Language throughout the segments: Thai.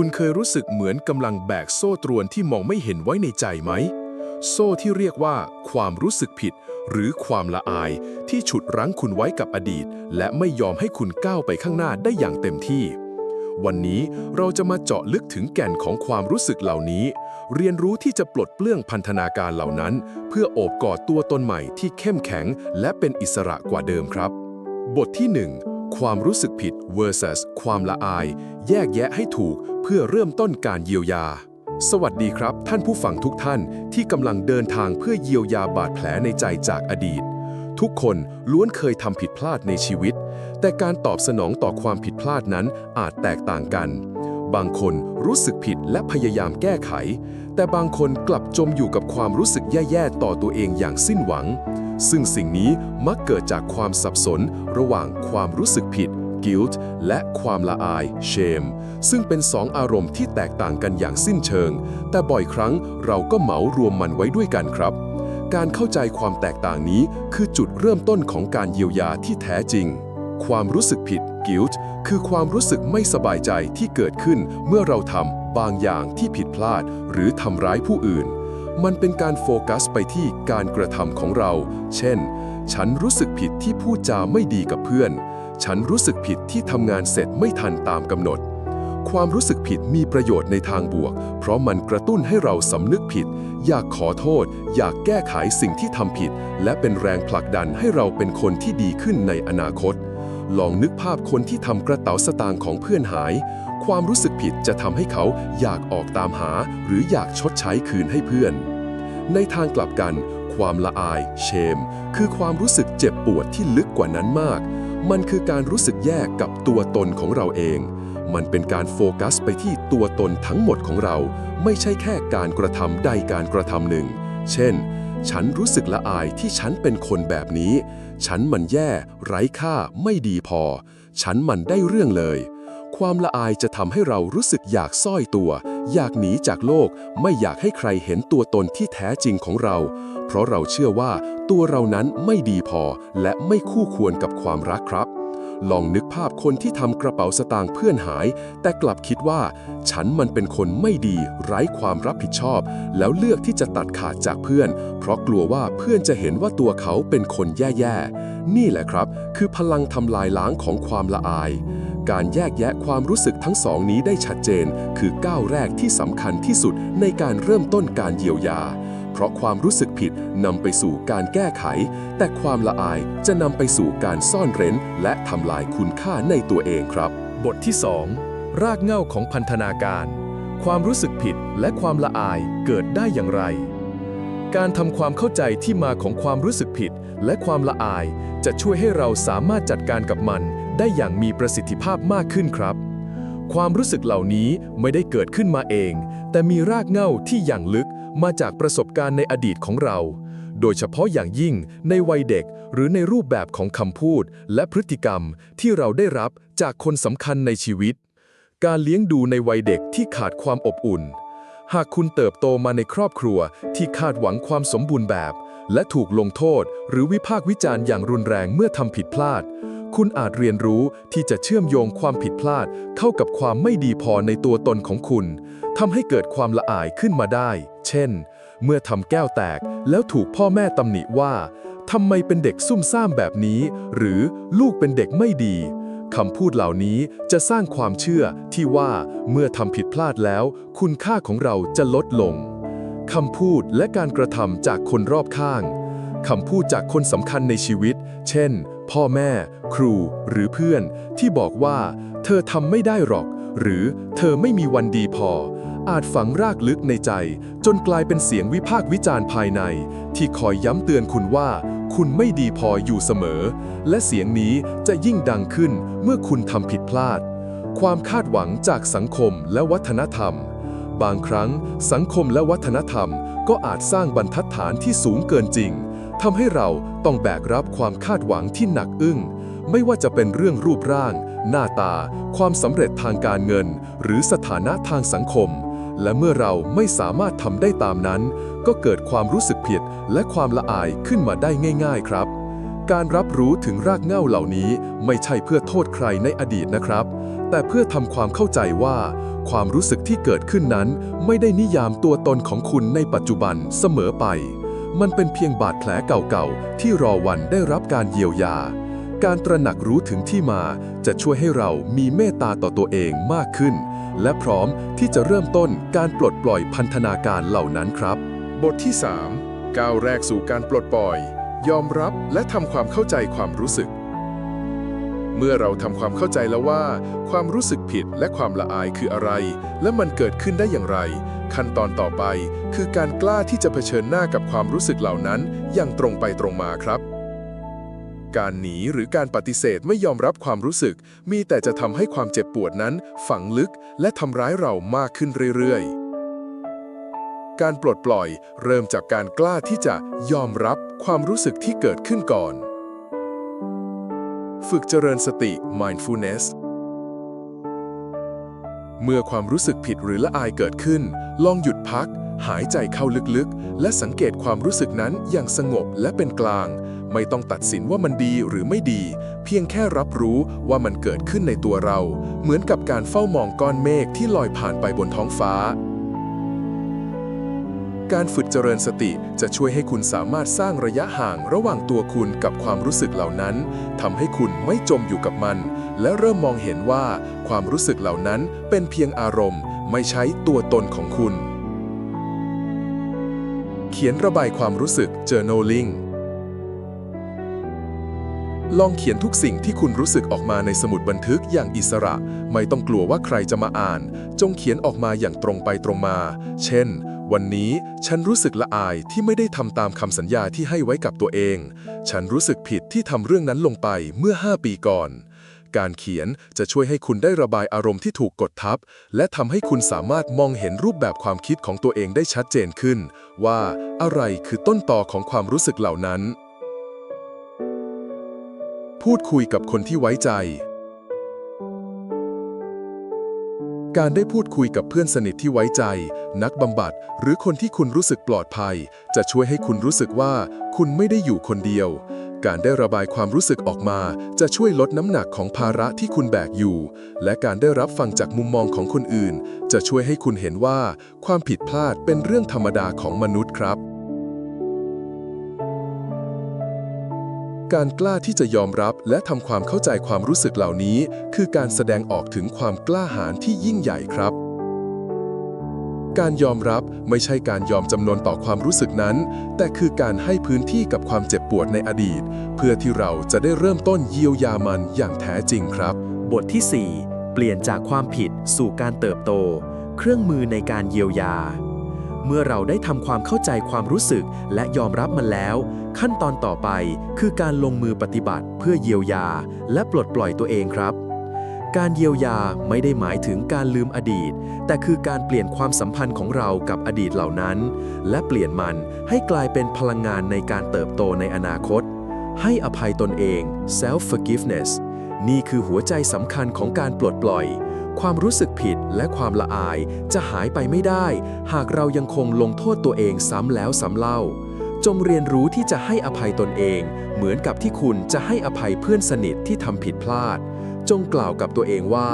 คุณเคยรู้สึกเหมือนกำลังแบกโซ่ตรวนที่มองไม่เห็นไว้ในใจไหม โซ่ที่เรียกว่า ความรู้สึกผิด หรือความละอายที่ฉุดรั้งคุณไว้กับอดีต และไม่ยอมให้คุณก้าวไปข้างหน้าได้อย่างเต็มที่ วันนี้เราจะมาเจาะลึกถึงแก่นของความรู้สึกเหล่านี้ เรียนรู้ที่จะปลดเปลื้องพันธนาการเหล่านั้น เพื่อโอบกอดตัวตนใหม่ที่เข้มแข็ง และเป็นอิสระกว่าเดิมครับ บทที่ 1 ความรู้สึกผิด versus ความละอาย แยกแยะให้ถูกเพื่อเริ่มต้นการเยียวยา สวัสดีครับ ท่านผู้ฟังทุกท่านที่กำลังเดินทางเพื่อเยียวยาบาดแผลในใจจากอดีต ทุกคนล้วนเคยทำผิดพลาดในชีวิต แต่การตอบสนองต่อความผิดพลาดนั้นอาจแตกต่างกัน บางคนรู้สึกผิดและพยายามแก้ไข แต่บางคนกลับจมอยู่กับความรู้สึกแย่ๆ ต่อตัวเองอย่างสิ้นหวัง ซึ่งสิ่งนี้มักเกิดจากความสับสน ระหว่างความรู้สึกผิด guilt และความละอาย shame ซึ่งเป็นสองอารมณ์ที่แตกต่างกันอย่างสิ้นเชิง แต่บ่อยครั้งเราก็เหมารวมมันไว้ด้วยกันครับ การเข้าใจความแตกต่างนี้คือจุดเริ่มต้นของการเยียวยาที่แท้จริง ความรู้สึกผิด guilt คือความรู้สึกไม่สบายใจที่เกิดขึ้นเมื่อเราทำบางอย่างที่ผิดพลาด หรือทำร้ายผู้อื่น มันเป็นการโฟกัสไปที่การกระทำของเรา เช่น ฉันรู้สึกผิดที่พูดจาไม่ดีกับเพื่อน ฉันรู้สึกผิดที่ทำงานเสร็จไม่ทันตามกำหนด ความรู้สึกผิดมีประโยชน์ในทางบวก เพราะมันกระตุ้นให้เราสำนึกผิด อยากขอโทษ อยากแก้ไขสิ่งที่ทำผิด และเป็นแรงผลักดันให้เราเป็นคนที่ดีขึ้นในอนาคต ลองนึกภาพคนที่ทำกระเป๋าสตางค์ของเพื่อนหาย ความรู้สึกผิดจะทำให้เขาอยากออกตามหา หรืออยากชดใช้คืนให้เพื่อน ในทางกลับกัน ความละอายเชม คือความรู้สึกเจ็บปวดที่ลึกกว่านั้นมาก มันคือการรู้สึกแย่กับตัวตนของเราเอง มันเป็นการโฟกัสไปที่ตัวตนทั้งหมดของเรา ไม่ใช่แค่การกระทำใดการกระทำหนึ่ง เช่น ฉันรู้สึกละอายที่ฉันเป็นคนแบบนี้ ฉันมันแย่ ไร้ค่า ไม่ดีพอ ฉันมันได้เรื่องเลย ความละอายจะทำให้เรารู้สึกอยากซ่อยตัว อยากหนีจากโลก ไม่อยากให้ใครเห็นตัวตนที่แท้จริงของเรา เพราะเราเชื่อว่าตัวเรานั้นไม่ดีพอ และไม่คู่ควรกับความรักครับ ลองนึกภาพคนที่ทำกระเป๋าสตางค์เพื่อนหาย แต่กลับคิดว่า ฉันมันเป็นคนไม่ดี ไร้ความรับผิดชอบ แล้วเลือกที่จะตัดขาดจากเพื่อน เพราะกลัวว่าเพื่อนจะเห็นว่าตัวเขาเป็นคนแย่ๆ นี่แหละครับ คือพลังทำลายล้างของความละอาย การแยกแยะความรู้สึกทั้งสองนี้ได้ชัดเจน คือก้าวแรกที่สำคัญที่สุดในการเริ่มต้นการเยียวยา เพราะความรู้สึกผิดนำไปสู่การแก้ไข แต่ความละอายจะนำไปสู่การซ่อนเร้น และทำลายคุณค่าในตัวเองครับ บทที่ 2 รากเหง้าของพันธนาการ ความรู้สึกผิดและความละอายเกิดได้อย่างไร การทำความเข้าใจที่มาของความรู้สึกผิดและความละอาย จะช่วยให้เราสามารถจัดการกับมันได้อย่างมีประสิทธิภาพมากขึ้นครับความรู้สึกเหล่านี้ไม่ได้เกิดขึ้นมาเอง แต่มีรากเหง้าที่อย่างลึก มาจากประสบการณ์ในอดีตของเรา โดยเฉพาะอย่างยิ่งในวัยเด็กหรือในรูปแบบของคำพูด และพฤติกรรมที่เราได้รับจากคนสำคัญในชีวิต การเลี้ยงดูในวัยเด็กที่ขาดความอบอุ่น หากคุณเติบโตมาในครอบครัวที่คาดหวังความสมบูรณ์แบบ และถูกลงโทษ หรือวิพากษ์วิจารณ์อย่างรุนแรงเมื่อทำผิดพลาด คุณอาจเรียนรู้ที่จะเชื่อมโยงความผิดพลาด เข้ากับความไม่ดีพอในตัวตนของคุณทำให้เกิดความละอายขึ้นมาได้ เช่น เมื่อทำแก้วแตกแล้วถูกพ่อแม่ตำหนิว่าทำไมเป็นเด็กซุ่มซ่ามแบบนี้ หรือลูกเป็นเด็กไม่ดีคำพูดเหล่านี้จะสร้างความเชื่อที่ว่าเมื่อทำผิดพลาดแล้ว คุณค่าของเราจะลดลงคำพูดและการกระทำจากคนรอบข้างคำพูดจากคนสำคัญในชีวิต เช่น พ่อแม่ ครู หรือเพื่อน ที่บอกว่า เธอทำไม่ได้หรอก หรือเธอไม่มีวันดีพอ อาจฝังรากลึกในใจ จนกลายเป็นเสียงวิพากษ์วิจารณ์ภายใน ที่คอยย้ำเตือนคุณว่า คุณไม่ดีพออยู่เสมอ และเสียงนี้จะยิ่งดังขึ้นเมื่อคุณทำผิดพลาด ความคาดหวังจากสังคมและวัฒนธรรม บางครั้ง สังคมและวัฒนธรรม ก็อาจสร้างบรรทัดฐานที่สูงเกินจริงทำให้เราต้องแบกรับความคาดหวังที่หนักอึ้ง ไม่ว่าจะเป็นเรื่องรูปร่าง หน้าตา ความสำเร็จทางการเงิน หรือสถานะทางสังคม และเมื่อเราไม่สามารถทำได้ตามนั้น ก็เกิดความรู้สึกผิดและความละอายขึ้นมาได้ง่าย ๆครับ การรับรู้ถึงรากเหง้าเหล่านี้ไม่ใช่เพื่อโทษใครในอดีตนะครับแแต่เพื่อทำความเข้าใจว่า ความรู้สึกที่เกิดขึ้นนั้น ไม่ได้นิยามตัวตนของคุณในปัจจุบันเสมอไป มันเป็นเพียงบาดแผลเก่าๆที่รอวันได้รับการเยียวยา การตระหนักรู้ถึงที่มาจะช่วยให้เรามีเมตตาต่อตัวเองมากขึ้น และพร้อมที่จะเริ่มต้นการปลดปล่อยพันธนาการเหล่านั้นครับ บทที่ 3 ก้าวแรกสู่การปลดปล่อย ยอมรับและทำความเข้าใจความรู้สึก เมื่อเราทำความเข้าใจแล้วว่า ความรู้สึกผิดและความละอายคืออะไร และมันเกิดขึ้นได้อย่างไร ขั้นตอนต่อไป คือการกล้าที่จะเผชิญหน้ากับความรู้สึกเหล่านั้น อย่างตรงไปตรงมาครับ การหนีหรือการปฏิเสธไม่ยอมรับความรู้สึก มีแต่จะทำให้ความเจ็บปวดนั้น ฝังลึกและทำร้ายเรามากขึ้นเรื่อยๆ การปลดปล่อยเริ่มจากการกล้าที่จะยอมรับความรู้สึกที่เกิดขึ้นก่อน ฝึกเจริญสติ mindfulness เมื่อความรู้สึกผิดหรือละอายเกิดขึ้น ลองหยุดพัก หายใจเข้าลึก และสังเกตความรู้สึกนั้นอย่างสงบและเป็นกลาง ไม่ต้องตัดสินว่ามันดีหรือไม่ดี เพียงแค่รับรู้ว่ามันเกิดขึ้นในตัวเรา เหมือนกับการเฝ้ามองก้อนเมฆที่ลอยผ่านไปบนท้องฟ้า การฝึกเจริญสติจะช่วยให้คุณสามารถสร้างระยะห่างระหว่างตัวคุณกับความรู้สึกเหล่านั้นทำให้คุณไม่จมอยู่กับมัน และเริ่มมองเห็นว่า ความรู้สึกเหล่านั้นเป็นเพียงอารมณ์ ไม่ใช่ตัวตนของคุณ ขียนระบายความรู้สึก journaling ลองเขียนทุกสิ่งที่คุณรู้สึกออกมาในสมุดบันทึกอย่างอิสระ ไม่ต้องกลัวว่าใครจะมาอ่าน จงเขียนออกมาอย่างตรงไปตรงมา เช่น วันนี้ฉันรู้สึกละอายที่ไม่ได้ทำตามคำสัญญาที่ให้ไว้กับตัวเอง ฉันรู้สึกผิดที่ทำเรื่องนั้นลงไปเมื่อ 5 ปีก่อน การเขียนจะช่วยให้คุณได้ระบายอารมณ์ที่ถูกกดทับ และทำให้คุณสามารถมองเห็นรูปแบบความคิดของตัวเองได้ชัดเจนขึ้น ว่าอะไรคือต้นต่อของความรู้สึกเหล่านั้น พูดคุยกับคนที่ไว้ใจ การได้พูดคุยกับเพื่อนสนิทที่ไว้ใจ นักบำบัด หรือคนที่คุณรู้สึกปลอดภัย จะช่วยให้คุณรู้สึกว่า คุณไม่ได้อยู่คนเดียว การได้ระบายความรู้สึกออกมาจะช่วยลดน้ำหนักของภาระที่คุณแบกอยู่ และการได้รับฟังจากมุมมองของคนอื่น จะช่วยให้คุณเห็นว่า ความผิดพลาดเป็นเรื่องธรรมดาของมนุษย์ครับ การกล้าที่จะยอมรับและทำความเข้าใจความรู้สึกเหล่านี้ คือการแสดงออกถึงความกล้าหาญที่ยิ่งใหญ่ครับ การยอมรับไม่ใช่การยอมจำนนต่อความรู้สึกนั้น แต่คือการให้พื้นที่กับความเจ็บปวดในอดีต เพื่อที่เราจะได้เริ่มต้นเยียวยามันอย่างแท้จริงครับ บทที่ 4 เปลี่ยนจากความผิดสู่การเติบโต เครื่องมือในการเยียวยา เมื่อเราได้ทำความเข้าใจความรู้สึกและยอมรับมันแล้ว ขั้นตอนต่อไปคือการลงมือปฏิบัติเพื่อเยียวยา และปลดปล่อยตัวเองครับ การเยียวยาไม่ได้หมายถึงการลืมอดีต แต่คือการเปลี่ยนความสัมพันธ์ของเรากับอดีตเหล่านั้น และเปลี่ยนมันให้กลายเป็นพลังงานในการเติบโตในอนาคต ให้อภัยตนเอง self forgiveness นี่คือหัวใจสำคัญของการปลดปล่อย ความรู้สึกผิดและความละอายจะหายไปไม่ได้ หากเรายังคงลงโทษตัวเองซ้ำแล้วซ้ำเล่า จงเรียนรู้ที่จะให้อภัยตนเอง เหมือนกับที่คุณจะให้อภัยเพื่อนสนิทที่ทำผิดพลาด จงกล่าวกับตัวเองว่า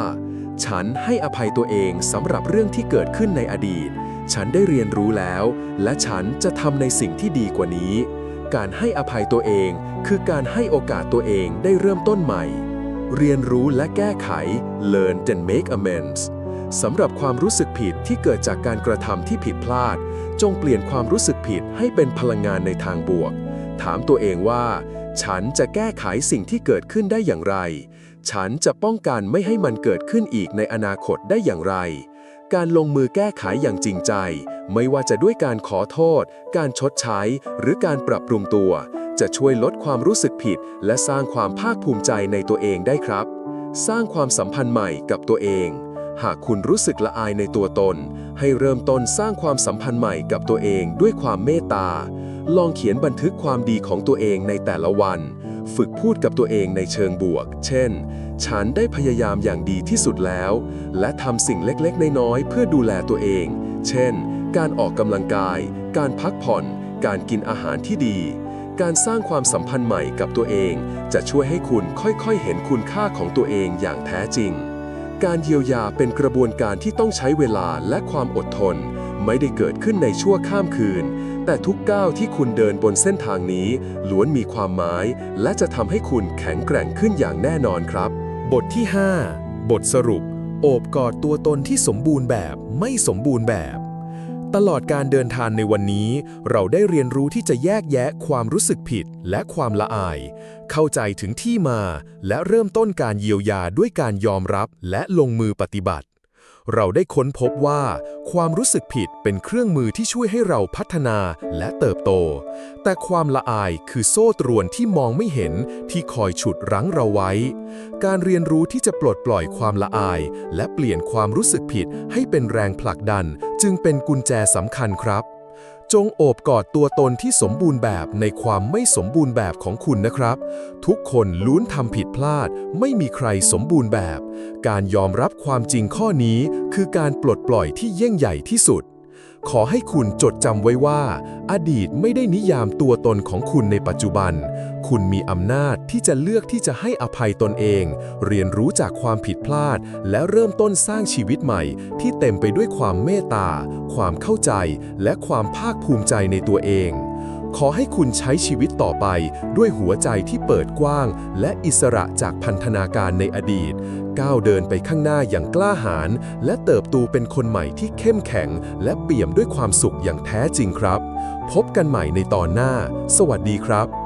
ฉันให้อภัยตัวเองสำหรับเรื่องที่เกิดขึ้นในอดีต ฉันได้เรียนรู้แล้ว และฉันจะทำในสิ่งที่ดีกว่านี้ การให้อภัยตัวเองคือการให้โอกาสตัวเองได้เริ่มต้นใหม่ เรียนรู้และแก้ไข learn and make amends สำหรับความรู้สึกผิดที่เกิดจากการกระทำที่ผิดพลาด จงเปลี่ยนความรู้สึกผิดให้เป็นพลังงานในทางบวก ถามตัวเองว่า ฉันจะแก้ไขสิ่งที่เกิดขึ้นได้อย่างไร ฉันจะป้องกันไม่ให้มันเกิดขึ้นอีกในอนาคตได้อย่างไร การลงมือแก้ไขอย่างจริงใจ ไม่ว่าจะด้วยการขอโทษ การชดใช้ หรือการปรับปรุงตัว จะช่วยลดความรู้สึกผิด และสร้างความภาคภูมิใจในตัวเองได้ครับ สร้างความสัมพันธ์ใหม่กับตัวเอง หากคุณรู้สึกละอายในตัวตน ให้เริ่มต้นสร้างความสัมพันธ์ใหม่กับตัวเองด้วยความเมตตา ลองเขียนบันทึกความดีของตัวเองในแต่ละวัน ฝึกพูดกับตัวเองในเชิงบวก เช่น ฉันได้พยายามอย่างดีที่สุดแล้ว และทำสิ่งเล็กๆ น้อยๆ เพื่อดูแลตัวเอง เช่น การออกกำลังกาย การพักผ่อน การกินอาหารที่ดี การสร้างความสัมพันธ์ใหม่กับตัวเอง จะช่วยให้คุณค่อยๆ เห็นคุณค่าของตัวเองอย่างแท้จริง การเยียวยาเป็นกระบวนการที่ต้องใช้เวลาและความอดทน ไม่ได้เกิดขึ้นในชั่วข้ามคืน แต่ทุกก้าวที่คุณเดินบนเส้นทางนี้ ล้วนมีความหมาย และจะทำให้คุณแข็งแกร่งขึ้นอย่างแน่นอนครับ บทที่ 5 บทสรุป โอบกอดตัวตนที่สมบูรณ์แบบไม่สมบูรณ์แบบ ตลอดการเดินทางในวันนี้ เราได้เรียนรู้ที่จะแยกแยะความรู้สึกผิดและความละอาย เข้าใจถึงที่มา และเริ่มต้นการเยียวยาด้วยการยอมรับและลงมือปฏิบัติ เราได้ค้นพบว่า ความรู้สึกผิดเป็นเครื่องมือที่ช่วยให้เราพัฒนาและเติบโต แต่ความละอายคือโซ่ตรวนที่มองไม่เห็นที่คอยฉุดรั้งเราไว้ การเรียนรู้ที่จะปลดปล่อยความละอาย และเปลี่ยนความรู้สึกผิดให้เป็นแรงผลักดัน จึงเป็นกุญแจสำคัญครับ จงโอบกอดตัวตนที่สมบูรณ์แบบในความไม่สมบูรณ์แบบของคุณนะครับ ทุกคนล้วนทำผิดพลาด ไม่มีใครสมบูรณ์แบบ การยอมรับความจริงข้อนี้ คือการปลดปล่อยที่ยิ่งใหญ่ที่สุด ขอให้คุณจดจำไว้ว่า อดีตไม่ได้นิยามตัวตนของคุณในปัจจุบัน คุณมีอำนาจที่จะเลือกที่จะให้อภัยตนเอง เรียนรู้จากความผิดพลาด และเริ่มต้นสร้างชีวิตใหม่ ที่เต็มไปด้วยความเมตตา ความเข้าใจ และความภาคภูมิใจในตัวเอง ขอให้คุณใช้ชีวิตต่อไปด้วยหัวใจที่เปิดกว้าง และอิสระจากพันธนาการในอดีต ก้าวเดินไปข้างหน้าอย่างกล้าหาญและเติบโตเป็นคนใหม่ที่เข้มแข็ง และเปี่ยมด้วยความสุขอย่างแท้จริงครับ พบกันใหม่ในตอนหน้า สวัสดีครับ